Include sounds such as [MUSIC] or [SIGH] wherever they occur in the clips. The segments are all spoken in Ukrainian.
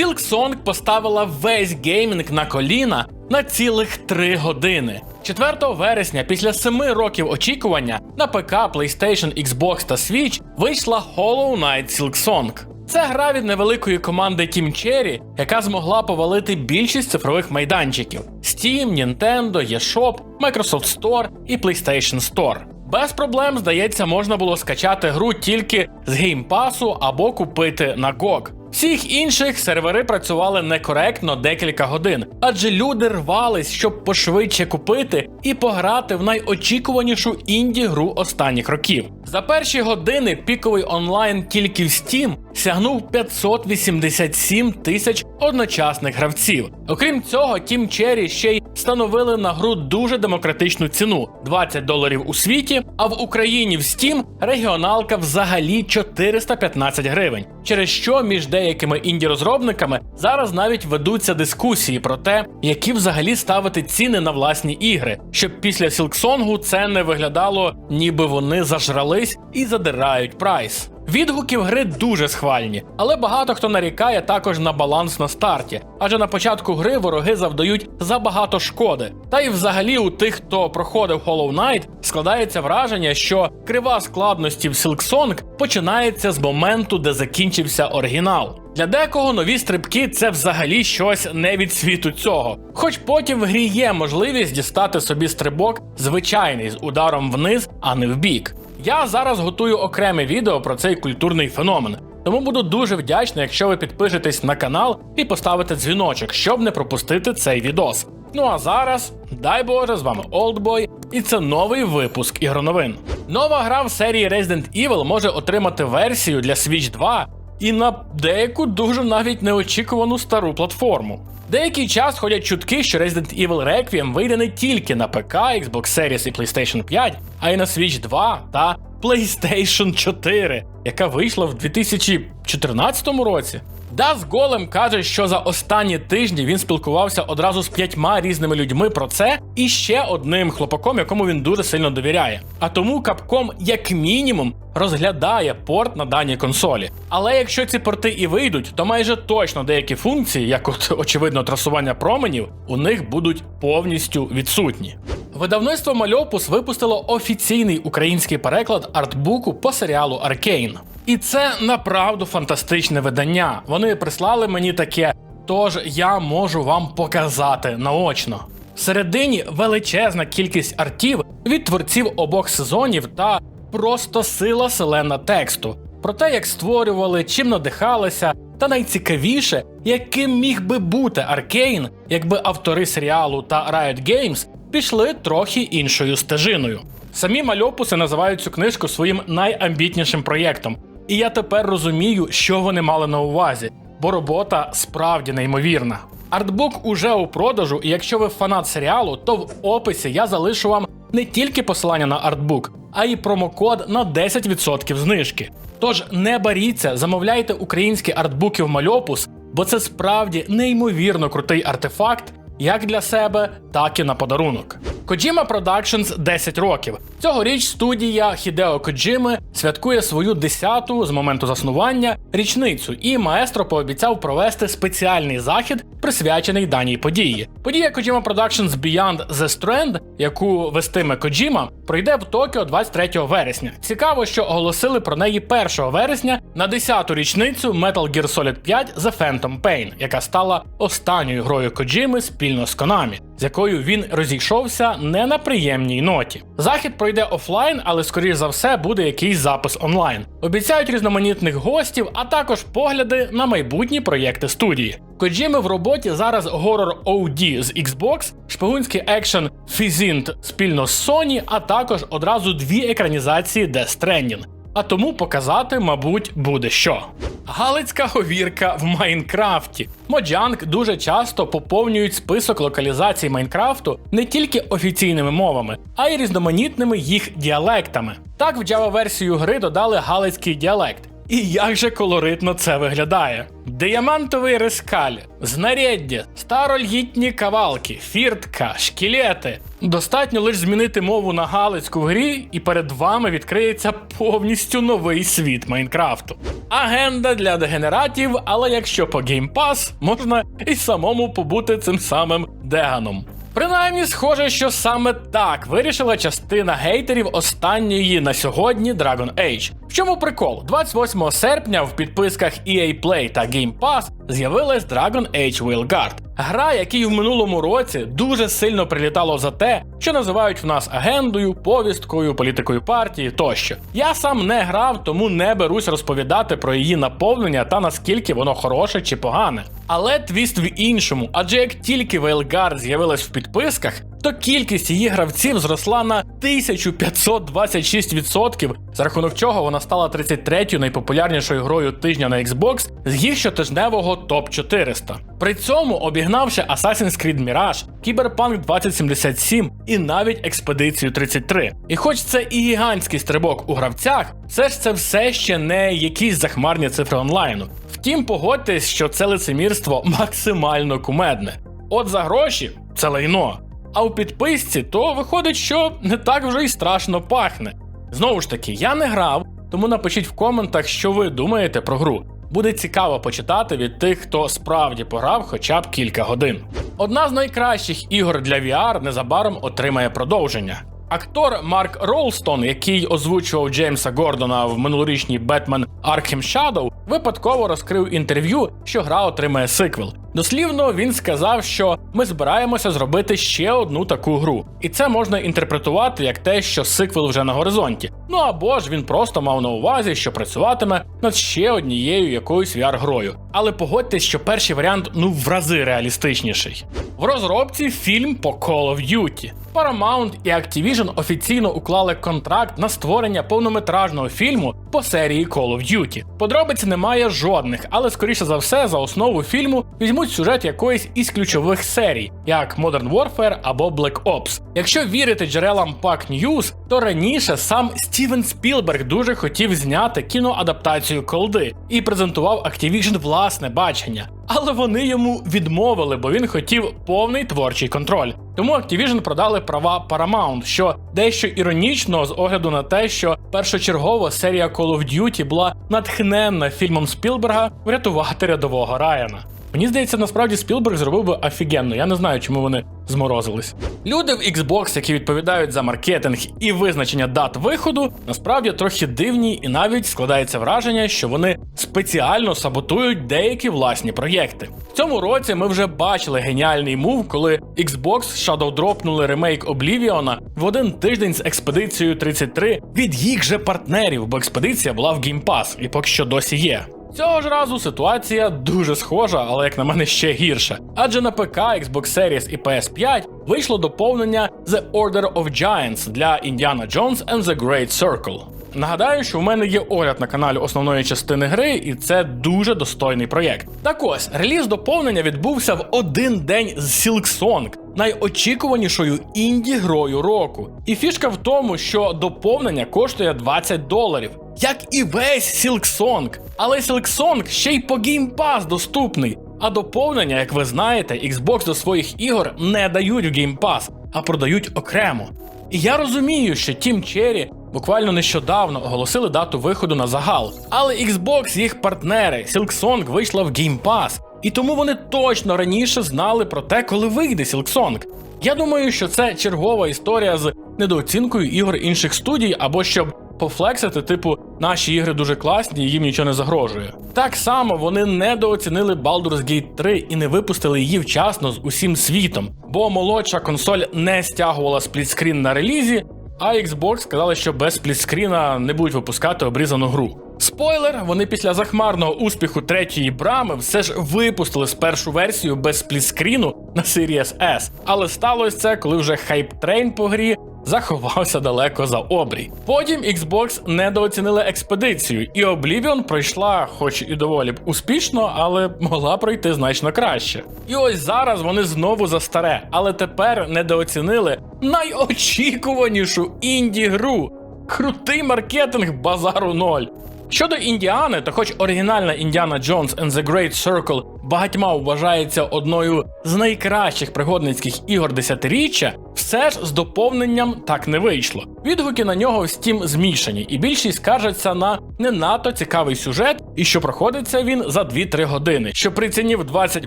Silksong поставила весь геймінг на коліна на цілих 3 години. 4 вересня, після 7 років очікування, на ПК, PlayStation, Xbox та Switch вийшла Hollow Knight Silksong. Це гра від невеликої команди Team Cherry, яка змогла повалити більшість цифрових майданчиків: Steam, Nintendo, eShop, Microsoft Store і PlayStation Store. Без проблем, здається, можна було скачати гру тільки з геймпасу або купити на GOG. Всіх інших сервери працювали некоректно декілька годин, адже люди рвались, щоб пошвидше купити і пограти в найочікуванішу інді гру останніх років. За перші години піковий онлайн тільки в Steam сягнув 587 тисяч одночасних гравців. Окрім цього, Team Cherry ще й встановили на гру дуже демократичну ціну 20 доларів у світі, а в Україні в Steam регіоналка взагалі 415 гривень. Через що між деякими інді-розробниками зараз навіть ведуться дискусії про те, які взагалі ставити ціни на власні ігри, щоб після Сілксонгу це не виглядало, ніби вони зажрались і задирають прайс. Відгуків гри дуже схвальні, але багато хто нарікає також на баланс на старті, адже на початку гри вороги завдають забагато шкоди. Та й взагалі у тих, хто проходив Hollow Knight, складається враження, що крива складності в Silksong починається з моменту, де закінчився оригінал. Для декого нові стрибки це взагалі щось не від світу цього. Хоч потім в грі є можливість дістати собі стрибок звичайний з ударом вниз, а не в бік. Я зараз готую окреме відео про цей культурний феномен. Тому буду дуже вдячний, якщо ви підпишетесь на канал і поставите дзвіночок, щоб не пропустити цей відос. Ну а зараз, дай Боже, з вами Oldboy, і це новий випуск ігроновин. Нова гра в серії Resident Evil може отримати версію для Switch 2 і на деяку дуже навіть неочікувану стару платформу. Деякий час ходять чутки, що Resident Evil Requiem вийде не тільки на ПК, Xbox Series і PlayStation 5, а й на Switch 2 та PlayStation 4, яка вийшла в 2014 році. Дас Голем каже, що за останні тижні він спілкувався одразу з п'ятьма різними людьми про це і ще одним хлопаком, якому він дуже сильно довіряє. А тому Capcom, як мінімум, розглядає порт на даній консолі. Але якщо ці порти і вийдуть, то майже точно деякі функції, як от очевидно трасування променів, у них будуть повністю відсутні. Видавництво Мальопус випустило офіційний український переклад артбуку по серіалу Аркейн. І це направду фантастичне видання. Вони прислали мені таке, тож я можу вам показати наочно. Всередині величезна кількість артів від творців обох сезонів та просто сила селена тексту. Про те, як створювали, чим надихалися, та найцікавіше, яким міг би бути Аркейн, якби автори серіалу та Riot Games пішли трохи іншою стежиною. Самі мальопуси називають цю книжку своїм найамбітнішим проєктом, і я тепер розумію, що вони мали на увазі, бо робота справді неймовірна. Артбук уже у продажу, і якщо ви фанат серіалу, то в описі я залишу вам не тільки посилання на артбук, а й промокод на 10% знижки. Тож не боріться, замовляйте українські артбуки в Мальопус, бо це справді неймовірно крутий артефакт, як для себе, так і на подарунок. Kojima Productions 10 років. Цьогоріч студія Хідео Коджими святкує свою 10-ту з моменту заснування річницю, і маестро пообіцяв провести спеціальний захід, присвячений даній події. Подія Kojima Productions Beyond the Strand, яку вестиме Коджіма, пройде в Токіо 23 вересня. Цікаво, що оголосили про неї 1 вересня на 10-ту річницю Metal Gear Solid 5 The Phantom Pain, яка стала останньою грою Коджими спільно з Konami, з якою він розійшовся не на приємній ноті. Захід пройде офлайн, але скоріш за все буде якийсь запис онлайн. Обіцяють різноманітних гостів, а також погляди на майбутні проєкти студії. Коджіми в роботі зараз горор OD з Xbox, шпигунський екшен Фізінт спільно з Sony, а також одразу дві екранізації Death Stranding. А тому показати, мабуть, буде що. Галицька говірка в Майнкрафті. Моджанг дуже часто поповнюють список локалізацій Майнкрафту не тільки офіційними мовами, а й різноманітними їх діалектами. Так, в Java версію гри додали галицький діалект. І як же колоритно це виглядає. Діамантовий рискаль, знаряддя, старолітні кавалки, фіртка, шкілети. Достатньо лише змінити мову на галицьку в грі, і перед вами відкриється повністю новий світ Майнкрафту. Агенда для дегенератів, але якщо по Game Pass, можна і самому побути цим самим Деганом. Принаймні, схоже, що саме так вирішила частина гейтерів останньої на сьогодні Dragon Age. В чому прикол? 28 серпня в підписках EA Play та Game Pass з'явилась Dragon Age Wildguard. Гра, якій в минулому році дуже сильно прилітало за те, що називають в нас агендою, повісткою, політикою партії тощо. Я сам не грав, тому не берусь розповідати про її наповнення та наскільки воно хороше чи погане. Але твіст в іншому, адже як тільки Вейлгард з'явилась в підписках, то кількість її гравців зросла на 1526%, за рахунок чого вона стала 33-ю найпопулярнішою грою тижня на Xbox з їх щотижневого топ 400. При цьому обігнавши Assassin's Creed Mirage, Cyberpunk 2077 і навіть Експедицію 33. І хоч це і гігантський стрибок у гравцях, все ж це все ще не якісь захмарні цифри онлайну. Втім, погодьтесь, що це лицемірство максимально кумедне. От за гроші це лайно. А у підписці то виходить, що не так вже й страшно пахне. Знову ж таки, я не грав, тому напишіть в коментах, що ви думаєте про гру. Буде цікаво почитати від тих, хто справді пограв хоча б кілька годин. Одна з найкращих ігор для VR незабаром отримає продовження. Актор Марк Ролстон, який озвучував Джеймса Гордона в минулорічній Бетмен Arkham Shadow, випадково розкрив інтерв'ю, що гра отримає сиквел. Дослівно він сказав, що ми збираємося зробити ще одну таку гру, і це можна інтерпретувати як те, що сиквел вже на горизонті. Ну або ж він просто мав на увазі, що працюватиме над ще однією якоюсь VR-грою. Але погодьтесь, що перший варіант ну в рази реалістичніший. В розробці фільм по Call of Duty. Paramount і Activision офіційно уклали контракт на створення повнометражного фільму по серії Call of Duty. Подробиць немає жодних, але скоріше за все за основу фільму візьмуть сюжет якоїсь із ключових серій, як Modern Warfare або Black Ops. Якщо вірити джерелам Pack News, то раніше сам Стівен Спілберг дуже хотів зняти кіноадаптацію колди і презентував Activision власне бачення. Але вони йому відмовили, бо він хотів повний творчий контроль. Тому Activision продали права Paramount, що дещо іронічно з огляду на те, що першочергово серія Call of Duty була натхненна фільмом Спілберга врятувати рядового Райана. Мені здається, насправді Спілберг зробив би офігенно. Я не знаю, чому вони зморозились. Люди в Xbox, які відповідають за маркетинг і визначення дат виходу, насправді трохи дивні, і навіть складається враження, що вони спеціально саботують деякі власні проєкти. В цьому році ми вже бачили геніальний мув, коли Xbox шадоудропнули ремейк Oblivion в один тиждень з експедицією 33 від їх же партнерів, бо експедиція була в Game Pass і поки що досі є. Цього ж разу ситуація дуже схожа, але як на мене ще гірша. Адже на ПК, Xbox Series і PS5 вийшло доповнення The Order of Giants для Indiana Jones and the Great Circle. Нагадаю, що в мене є огляд на каналі основної частини гри, і це дуже достойний проєкт. Так ось, реліз доповнення відбувся в один день з Silksong, найочікуванішою інді грою року. І фішка в тому, що доповнення коштує 20 доларів, як і весь Silksong. Але Silksong ще й по Game Pass доступний. А доповнення, як ви знаєте, Xbox до своїх ігор не дають в Game Pass, а продають окремо. І я розумію, що Team Cherry буквально нещодавно оголосили дату виходу на загал. Але Xbox, їх партнери, Silksong вийшла в Game Pass, і тому вони точно раніше знали про те, коли вийде Silksong. Я думаю, що це чергова історія з недооцінкою ігор інших студій, або щоб пофлексити, типу, наші ігри дуже класні, їм нічого не загрожує. Так само вони недооцінили Baldur's Gate 3 і не випустили її вчасно з усім світом, бо молодша консоль не стягувала сплітскрін на релізі, а Xbox сказали, що без сплітскріна не будуть випускати обрізану гру. Спойлер, вони після захмарного успіху третьої брами все ж випустили спершу версію без сплітскріну на Series S. Але сталося це, коли вже хайп-трейн по грі заховався далеко за обрій. Потім Xbox недооцінили експедицію, і Oblivion пройшла, хоч і доволі б успішно, але могла пройти значно краще. І ось зараз вони знову за старе, але тепер недооцінили найочікуванішу інді гру. Крутий маркетинг базару ноль. Щодо Індіани, то хоч оригінальна Індіана Джонс and the Great Circle багатьма вважається одною з найкращих пригодницьких ігор десятиріччя, все ж з доповненням так не вийшло. Відгуки на нього в Steam змішані, і більшість скаржаться на не надто цікавий сюжет, і що проходиться він за 2-3 години. Що при ціні в 20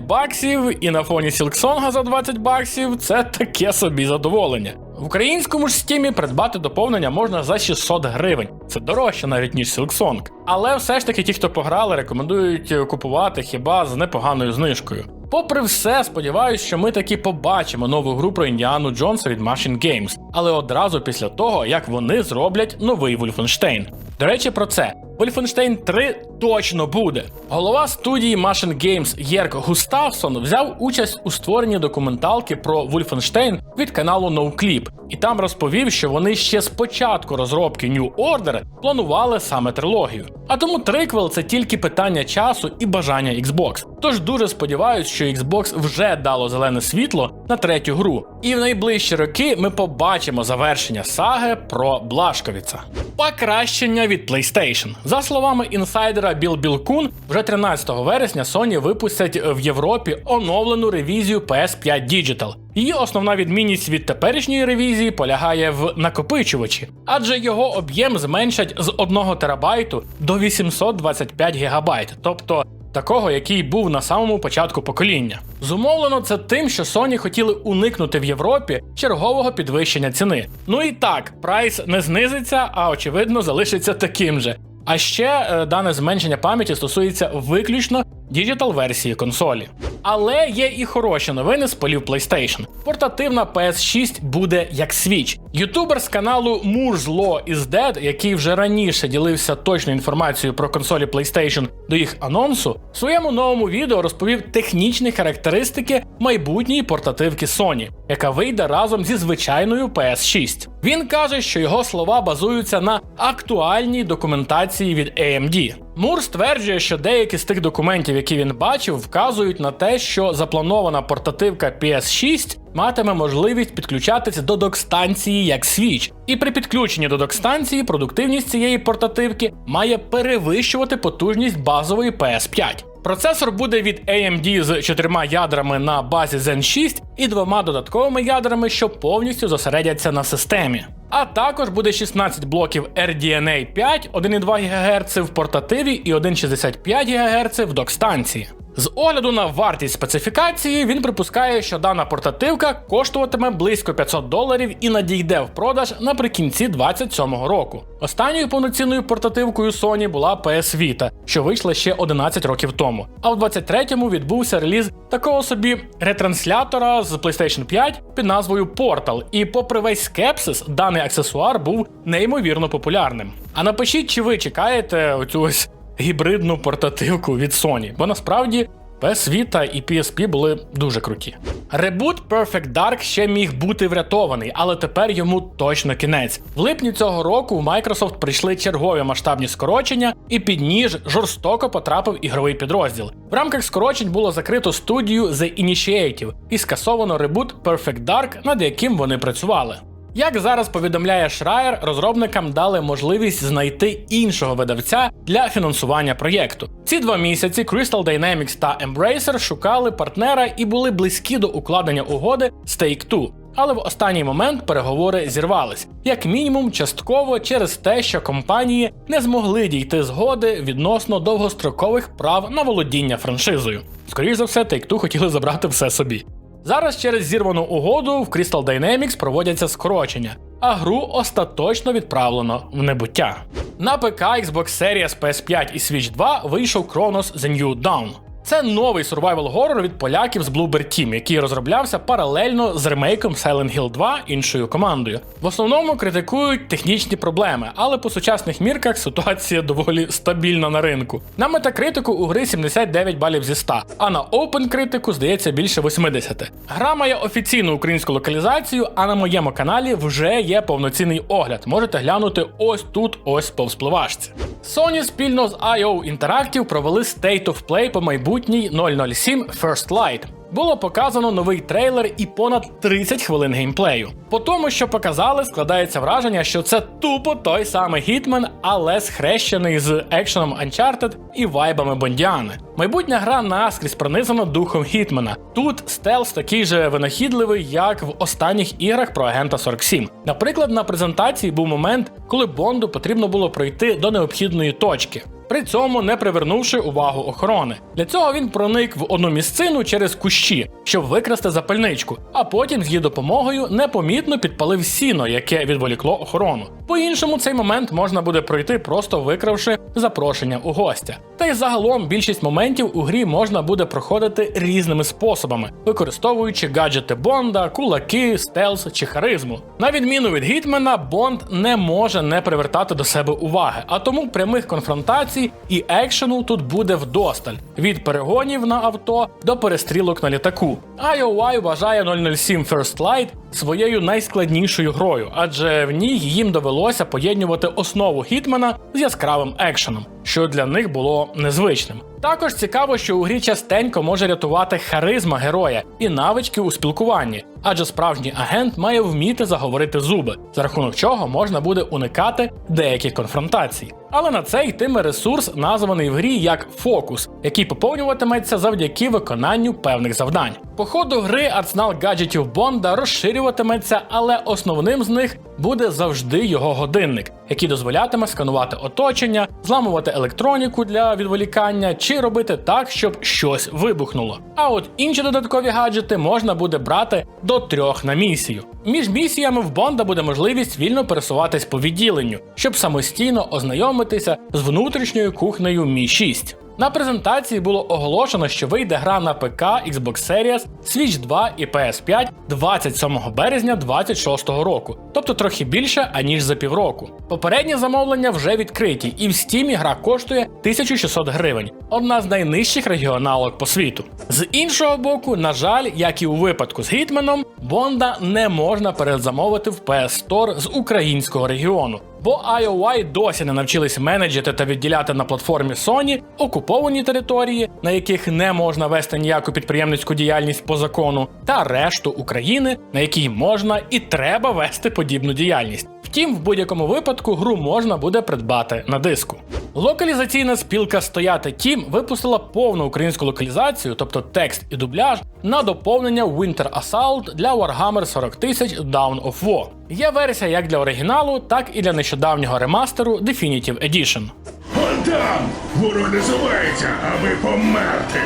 баксів і на фоні Сілксонга за 20 баксів це таке собі задоволення. В українському ж стімі придбати доповнення можна за 600 гривень. Це дорожче навіть ніж Silksong. Але все ж таки ті, хто пограли, рекомендують купувати хіба з непоганою знижкою. Попри все, сподіваюся, що ми таки побачимо нову гру про Індіану Джонса від Machine Games, але одразу після того, як вони зроблять новий Wolfenstein. До речі, про це. Wolfenstein 3 точно буде. Голова студії Machine Games Єрк Густавсон взяв участь у створенні документалки про Wolfenstein від каналу NoClip, і там розповів, що вони ще з початку розробки New Order планували саме трилогію. А тому триквел це тільки питання часу і бажання Xbox. Тож дуже сподіваюсь, що Xbox вже дало зелене світло на третю гру. І в найближчі роки ми побачимо завершення саги про Блашковіца. Покращення від PlayStation. За словами інсайдера Біл Білкун, вже 13 вересня Sony випустять в Європі оновлену ревізію PS5 Digital. Її основна відмінність від теперішньої ревізії полягає в накопичувачі, адже його об'єм зменшать з 1 терабайту до 825 гігабайт, тобто такого, який був на самому початку покоління. Зумовлено це тим, що Sony хотіли уникнути в Європі чергового підвищення ціни. Ну і так, прайс не знизиться, а очевидно залишиться таким же. А ще е, дане зменшення пам'яті стосується виключно діджитал версії консолі. Але є і хороші новини з полів PlayStation. Портативна PS6 буде як Switch. Ютубер з каналу Moore's Law is Dead, який вже раніше ділився точною інформацією про консолі PlayStation до їх анонсу, в своєму новому відео розповів технічні характеристики майбутньої портативки Sony, яка вийде разом зі звичайною PS6. Він каже, що його слова базуються на актуальній документації від AMD. Мур стверджує, що деякі з тих документів, які він бачив, вказують на те, що запланована портативка PS6 матиме можливість підключатися до док-станції як Switch. І при підключенні до док-станції продуктивність цієї портативки має перевищувати потужність базової PS5. Процесор буде від AMD з чотирма ядрами на базі Zen 6 і двома додатковими ядрами, що повністю зосередяться на системі. А також буде 16 блоків RDNA 5 1,2 ГГц в портативі і 1,65 ГГц в док-станції. З огляду на вартість специфікації, він припускає, що дана портативка коштуватиме близько 500 доларів і надійде в продаж наприкінці 2027 року. Останньою повноцінною портативкою Sony була PS Vita, що вийшла ще 11 років тому. А в 23-му відбувся реліз такого собі ретранслятора з PlayStation 5 під назвою Portal. І, попри весь скепсис, даний аксесуар був неймовірно популярним. А напишіть, чи ви чекаєте оцю ось гібридну портативку від Sony, бо насправді PS Vita і PSP були дуже круті. Ребут Perfect Dark ще міг бути врятований, але тепер йому точно кінець. В липні цього року в Microsoft прийшли чергові масштабні скорочення, і під ніж жорстоко потрапив ігровий підрозділ. В рамках скорочень було закрито студію The Initiative і скасовано ребут Perfect Dark, над яким вони працювали. Як зараз повідомляє Schreier, розробникам дали можливість знайти іншого видавця для фінансування проєкту. Ці два місяці Crystal Dynamics та Embracer шукали партнера і були близькі до укладення угоди з Take-Two. Але в останній момент переговори зірвались, як мінімум, частково через те, що компанії не змогли дійти згоди відносно довгострокових прав на володіння франшизою. Скоріше за все, Take-Two хотіли забрати все собі. Зараз через зірвану угоду в Crystal Dynamics проводяться скорочення, а гру остаточно відправлено в небуття. На ПК Xbox Series PS5 і Switch 2 вийшов Chronos The New Dawn. Це новий survival horror від поляків з Bluebird Team, який розроблявся паралельно з ремейком Silent Hill 2 іншою командою. В основному критикують технічні проблеми, але по сучасних мірках ситуація доволі стабільна на ринку. На метакритику у гри 79 балів зі 100, а на OpenCritics, здається більше 80. Гра має офіційну українську локалізацію, а на моєму каналі вже є повноцінний огляд. Можете глянути ось тут, ось по вспливашці. Sony спільно з IO Interactive провели State of Play по майбутній 007 First Light. було показано новий трейлер і понад 30 хвилин геймплею. По тому, що показали, складається враження, що це тупо той самий Hitman, але схрещений з екшеном Uncharted і вайбами Бондіани. Майбутня гра наскрізь пронизана духом Хітмена. Тут стелс такий же винахідливий, як в останніх іграх про агента 47. Наприклад, на презентації був момент, коли Бонду потрібно було пройти до необхідної точки. При цьому не привернувши увагу охорони. Для цього він проник в одну місцину через кущі, щоб викрасти запальничку, а потім з її допомогою непомітно підпалив сіно, яке відволікло охорону. По-іншому цей момент можна буде пройти, просто викравши запрошення у гостя. Та й загалом більшість моментів у грі можна буде проходити різними способами, використовуючи гаджети Бонда, кулаки, стелс чи харизму. На відміну від Гітмена, Бонд не може не привертати до себе уваги, а тому прямих конфронтацій і екшену тут буде вдосталь від перегонів на авто до перестрілок на літаку. IOI вважає 007 First Light своєю найскладнішою грою, адже в ній їм довелося поєднювати основу Хітмена з яскравим екшеном, що для них було незвичним. Також цікаво, що у грі частенько може рятувати харизма героя і навички у спілкуванні, адже справжній агент має вміти заговорити зуби, за рахунок чого можна буде уникати деяких конфронтацій. Але на це йтиме ресурс, названий в грі як фокус, який поповнюватиметься завдяки виконанню певних завдань. По ходу гри арсенал гаджетів Бонда розширюватиметься, але основним з них буде завжди його годинник, який дозволятиме сканувати оточення, зламувати електроніку для відволікання чи робити так, щоб щось вибухнуло. А от інші додаткові гаджети можна буде брати до трьох на місію. Між місіями в Бонда буде можливість вільно пересуватись по відділенню, щоб самостійно ознайомитися з внутрішньою кухнею Мі 6. На презентації було оголошено, що вийде гра на ПК, Xbox Series, Switch 2 і PS5 27 березня 2026 року, тобто трохи більше аніж за півроку. Попередні замовлення вже відкриті, і в Steam гра коштує 1600 гривень, одна з найнижчих регіоналок по світу. З іншого боку, на жаль, як і у випадку з Гітменом, Бонда не можна передзамовити в PS Store з українського регіону. Бо IOI досі не навчились менеджити та відділяти на платформі Sony окуповані території, на яких не можна вести ніяку підприємницьку діяльність по закону, та решту України, на якій можна і треба вести подібну діяльність. Втім, в будь-якому випадку гру можна буде придбати на диску. Локалізаційна спілка Стояти Тім випустила повну українську локалізацію, тобто текст і дубляж, на доповнення Winter Assault для Warhammer 40 000 Dawn of War. Є версія як для оригіналу, так і для нещодавнього ремастеру Definitive Edition. Он там! Ворог називається, аби померти!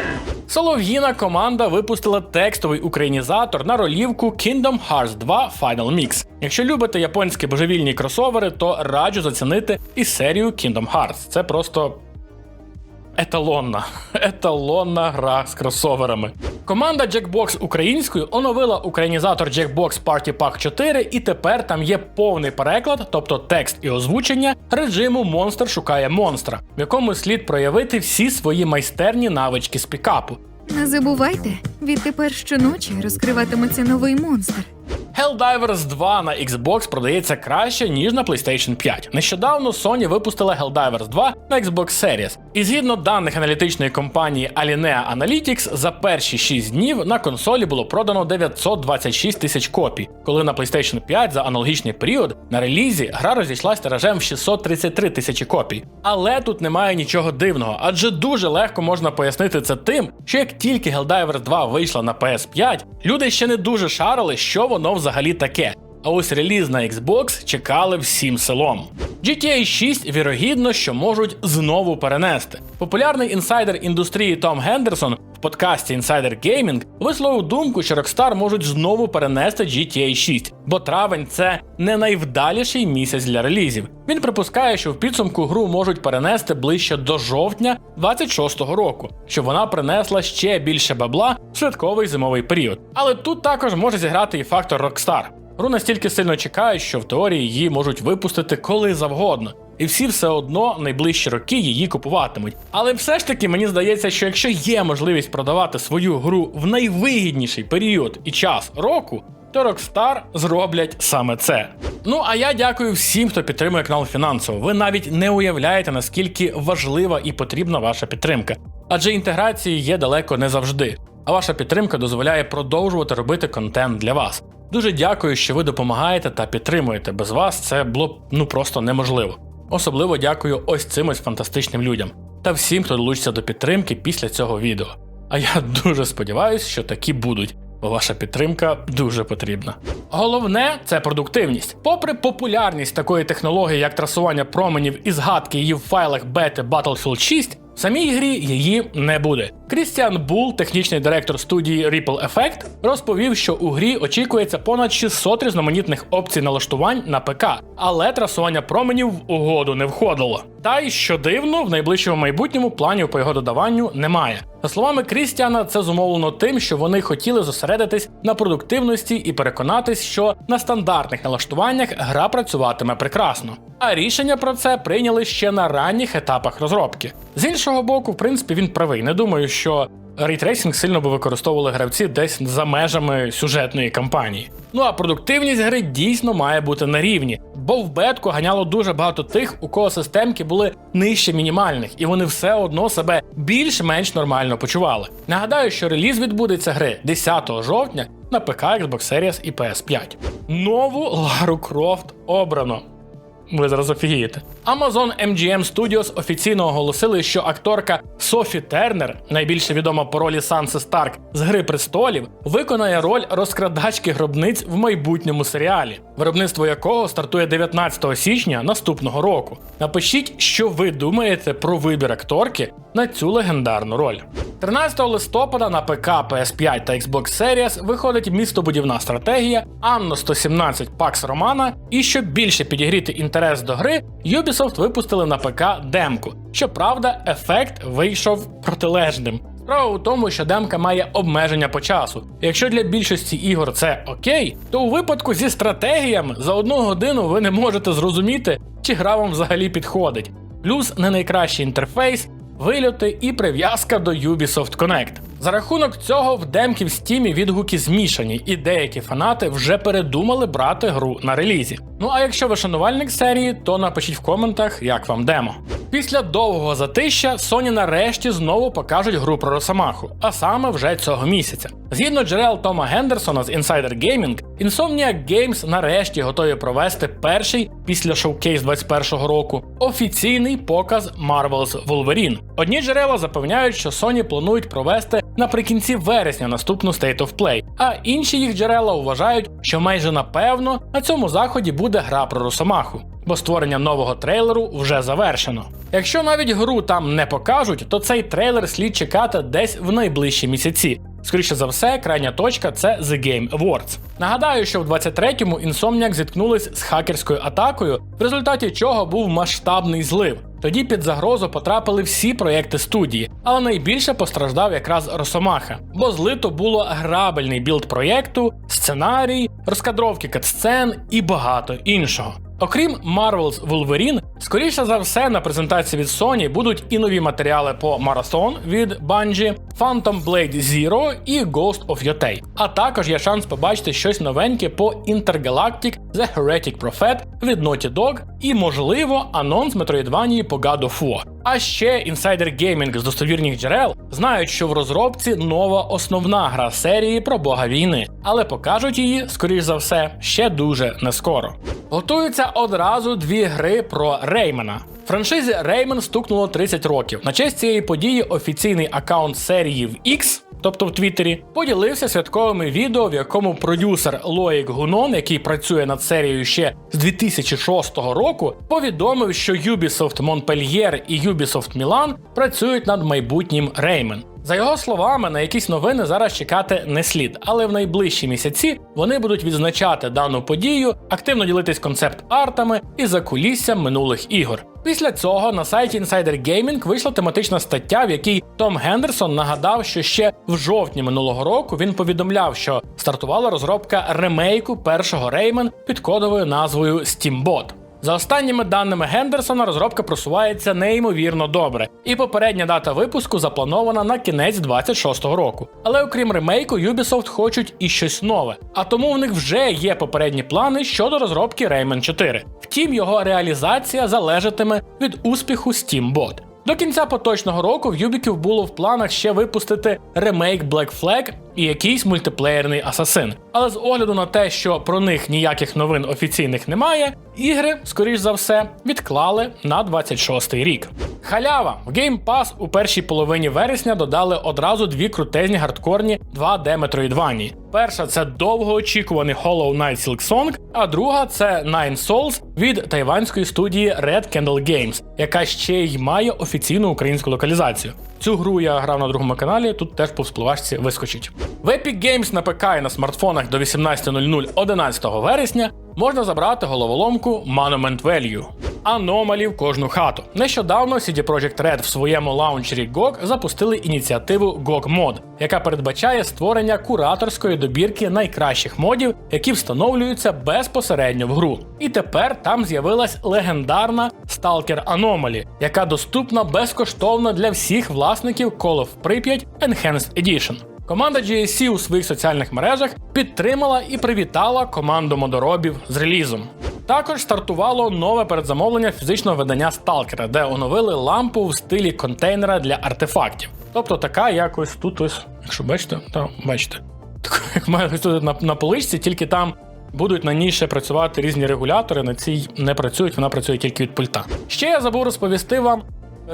Солов'їна команда випустила текстовий українізатор на ролівку Kingdom Hearts 2 Final Mix. Якщо любите японські божевільні кросовери, то раджу зацінити і серію Kingdom Hearts. Це просто еталонна, еталонна гра з кросоверами. Команда Jackbox українською оновила українізатор Jackbox Party Pack 4, і тепер там є повний переклад, тобто текст і озвучення режиму Монстр шукає монстра, в якому слід проявити всі свої майстерні навички з пікапу. Не забувайте, відтепер щоночі розкриватиметься новий монстр. Helldivers 2 на Xbox продається краще, ніж на PlayStation 5. Нещодавно Sony випустила Helldivers 2 на Xbox Series. І згідно даних аналітичної компанії Alinea Analytics, за перші 6 днів на консолі було продано 926 тисяч копій, коли на PlayStation 5 за аналогічний період на релізі гра розійшлась тиражем в 633 тисячі копій. Але тут немає нічого дивного, адже дуже легко можна пояснити це тим, що як тільки Helldivers 2 вийшла на PS5, люди ще не дуже шарили, що воно взагалі таке. А ось реліз на Xbox чекали всім селом. GTA 6 вірогідно, що можуть знову перенести. Популярний інсайдер індустрії Том Гендерсон в подкасті Insider Gaming висловив думку, що Rockstar можуть знову перенести GTA 6, бо травень це не найвдаліший місяць для релізів. Він припускає, що в підсумку гру можуть перенести ближче до жовтня 26-го року, щоб вона принесла ще більше бабла в святковий зимовий період. Але тут також може зіграти і фактор Rockstar. Гру настільки сильно чекають, що в теорії її можуть випустити коли завгодно. І всі все одно найближчі роки її купуватимуть. Але все ж таки мені здається, що якщо є можливість продавати свою гру в найвигідніший період і час року, то Rockstar зроблять саме це. Ну а я дякую всім, хто підтримує канал фінансово. Ви навіть не уявляєте, наскільки важлива і потрібна ваша підтримка. Адже інтеграції є далеко не завжди. а ваша підтримка дозволяє продовжувати робити контент для вас. Дуже дякую, що ви допомагаєте та підтримуєте. Без вас це було б ну просто неможливо. Особливо дякую ось цим ось фантастичним людям та всім, хто долучиться до підтримки після цього відео. А я [LAUGHS] дуже сподіваюся, що такі будуть, бо ваша підтримка дуже потрібна. Головне це продуктивність. Попри популярність такої технології, як трасування променів і згадки її в файлах бети Battlefield 6, в самій грі її не буде. Крістіан Бул, технічний директор студії Ripple Effect, розповів, що у грі очікується понад 600 різноманітних опцій налаштувань на ПК, але трасування променів в угоду не входило. Та й що дивно, в найближчому майбутньому планів по його додаванню немає. За словами Крістіана, це зумовлено тим, що вони хотіли зосередитись на продуктивності і переконатись, що на стандартних налаштуваннях гра працюватиме прекрасно. А рішення про це прийняли ще на ранніх етапах розробки. З іншого боку, в принципі, він правий. Не думаю, що рейтрейсинг сильно би використовували гравці десь за межами сюжетної кампанії. Ну а продуктивність гри дійсно має бути на рівні, бо в бетку ганяло дуже багато тих, у кого системки були нижче мінімальних, і вони все одно себе більш-менш нормально почували. Нагадаю, що реліз відбудеться гри 10 жовтня на ПК, Xbox Series і PS5. Нову Лару Крофт обрано. Ви зараз офігієте. Amazon MGM Studios офіційно оголосили, що акторка Софі Тернер, найбільше відома по ролі Санси Старк з Гри престолів, виконає роль розкрадачки гробниць в майбутньому серіалі, виробництво якого стартує 19 січня наступного року. Напишіть, що ви думаєте про вибір акторки на цю легендарну роль. 13 листопада на ПК, PS5 та Xbox Series виходить містобудівна стратегія Anno 117 Pax Romana, і щоб більше підігріти інтерес до гри, Ubisoft випустили на ПК демку. Щоправда, ефект вийшов протилежним. Справа у тому, що демка має обмеження по часу. Якщо для більшості ігор це окей, то у випадку зі стратегіями за одну годину ви не можете зрозуміти, чи гра вам взагалі підходить. Плюс не найкращий інтерфейс, вильоти і прив'язка до Ubisoft Connect. За рахунок цього в демки в стімі відгуки змішані, і деякі фанати вже передумали брати гру на релізі. Ну а якщо ви шанувальник серії, то напишіть в коментах, як вам демо. Після довгого затища Sony нарешті знову покажуть гру про Росомаху, а саме вже цього місяця. Згідно джерел Тома Гендерсона з Insider Gaming, Insomniac Games нарешті готові провести перший після шоукейс 21-го року офіційний показ Marvel's Wolverine. Одні джерела запевняють, що Sony планують провести наприкінці вересня наступну State of Play, а інші їх джерела вважають, що майже напевно на цьому заході буде гра про Росомаху. Бо створення нового трейлеру вже завершено. Якщо навіть гру там не покажуть, то цей трейлер слід чекати десь в найближчі місяці. Скоріше за все, крайня точка це The Game Awards. Нагадаю, що в 23-му Insomniac зіткнулись з хакерською атакою, в результаті чого був масштабний злив. Тоді під загрозу потрапили всі проекти студії, але найбільше постраждав якраз Росомаха, бо злито було грабельний білд проєкту, сценарій, розкадровки катсцен і багато іншого. Окрім Marvel's Wolverine, скоріше за все на презентації від Sony будуть і нові матеріали по Marathon від Bungie, Phantom Blade Zero і Ghost of Yotei. А також є шанс побачити щось новеньке по Intergalactic The Heretic Prophet від Naughty Dog і, можливо, анонс Metroidvania по God of War. А ще інсайдер геймінг з достовірних джерел знають, що в розробці нова основна гра серії про бога війни, але покажуть її, скоріш за все, ще дуже не скоро. Готуються одразу дві гри про Реймена. Франшизі Реймен стукнуло 30 років. На честь цієї події офіційний аккаунт серії в X тобто в Твіттері, поділився святковими відео, в якому продюсер Лоїк Гунон, який працює над серією ще з 2006 року, повідомив, що Ubisoft Montpellier і Ubisoft Milan працюють над майбутнім Реймен. За його словами, на якісь новини зараз чекати не слід, але в найближчі місяці вони будуть відзначати дану подію, активно ділитись концепт-артами і закуліссям минулих ігор. Після цього на сайті Insider Gaming вийшла тематична стаття, в якій Том Гендерсон нагадав, що ще в жовтні минулого року він повідомляв, що стартувала розробка ремейку першого Реймен під кодовою назвою Steambot. За останніми даними Гендерсона, розробка просувається неймовірно добре, і попередня дата випуску запланована на кінець 26-го року. Але окрім ремейку, Ubisoft хочуть і щось нове. А тому в них вже є попередні плани щодо розробки Rayman 4. Втім, його реалізація залежатиме від успіху Steambot. До кінця поточного року в Юбіків було в планах ще випустити ремейк Black Flag і якийсь мультиплеєрний асасин. Але з огляду на те, що про них ніяких новин офіційних немає, ігри, скоріш за все, відклали на 26-й рік. Халява в Game Pass у першій половині вересня додали одразу дві крутезні гардкорні 2D Metroidvania. Перша це довгоочікуваний Hollow Knight Silk Song, а друга це Nine Souls від тайванської студії Red Candle Games, яка ще й має офіційну українську локалізацію. Цю гру я грав на другому каналі, тут теж по вспливашці вискочить. В Epic Games на ПК і на смартфонах до 18.00 11 вересня можна забрати головоломку Monument Value. Аномалі в кожну хату. Нещодавно CD Projekt Red в своєму лаунчері GOG запустили ініціативу GOG Mod, яка передбачає створення кураторської добірки найкращих модів, які встановлюються безпосередньо в гру. І тепер там з'явилась легендарна Stalker Anomaly, яка доступна безкоштовно для всіх власників Call of Pripyat Enhanced Edition. Команда GSC у своїх соціальних мережах підтримала і привітала команду модоробів з релізом. Також стартувало нове передзамовлення фізичного видання Сталкера, де оновили лампу в стилі контейнера для артефактів. Тобто така якось тут ось, якщо бачите, то бачите. Така, як має ось тут на, на поличці, тільки там будуть на ній ще працювати різні регулятори. На цій не працюють, вона працює тільки від пульта. Ще я забув розповісти вам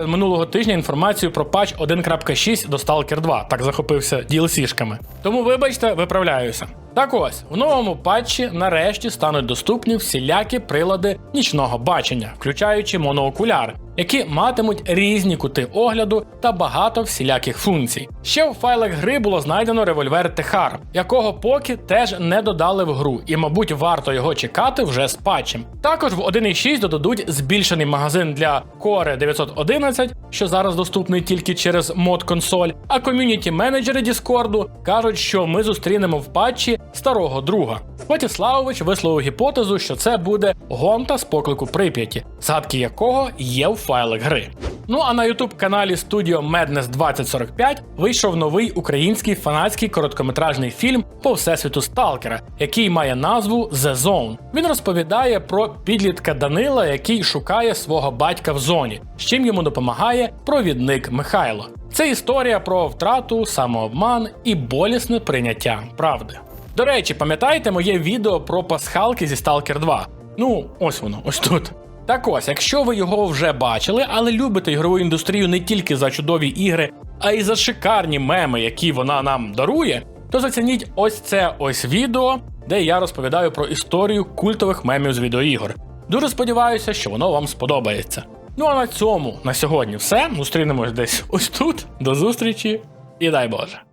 минулого тижня інформацію про патч 1.6 до Stalker 2. Так захопився DLC-шками. Тому, вибачте, виправляюся. Так ось, в новому патчі нарешті стануть доступні всілякі прилади нічного бачення, включаючи моноокуляр, які матимуть різні кути огляду та багато всіляких функцій. Ще у файлах гри було знайдено револьвер Техар, якого поки теж не додали в гру, і, мабуть, варто його чекати вже з патчем. Також в 1.6 додадуть збільшений магазин для Core 911, що зараз доступний тільки через мод консоль. А ком'юніті менеджери Діскорду кажуть, що ми зустрінемо в патчі старого друга. Владиславович висловив гіпотезу, що це буде гонта з поклику Прип'яті, згадки якого є в файлах гри. Ну а на ютуб каналі Studio Madness 2045 вийшов новий український фанатський короткометражний фільм по всесвіту Сталкера, який має назву The Zone. Він розповідає про підлітка Данила, який шукає свого батька в зоні, з чим йому допомагає провідник Михайло. Це історія про втрату, самообман і болісне прийняття правди. До речі, пам'ятаєте моє відео про пасхалки зі Stalker 2? Ну, ось воно, ось тут. Так ось, якщо ви його вже бачили, але любите ігрову індустрію не тільки за чудові ігри, а й за шикарні меми, які вона нам дарує, то зацініть ось це ось відео, де я розповідаю про історію культових мемів з відеоігор. Дуже сподіваюся, що воно вам сподобається. Ну а на цьому на сьогодні все. Зустрінемось десь ось тут. До зустрічі і дай Боже.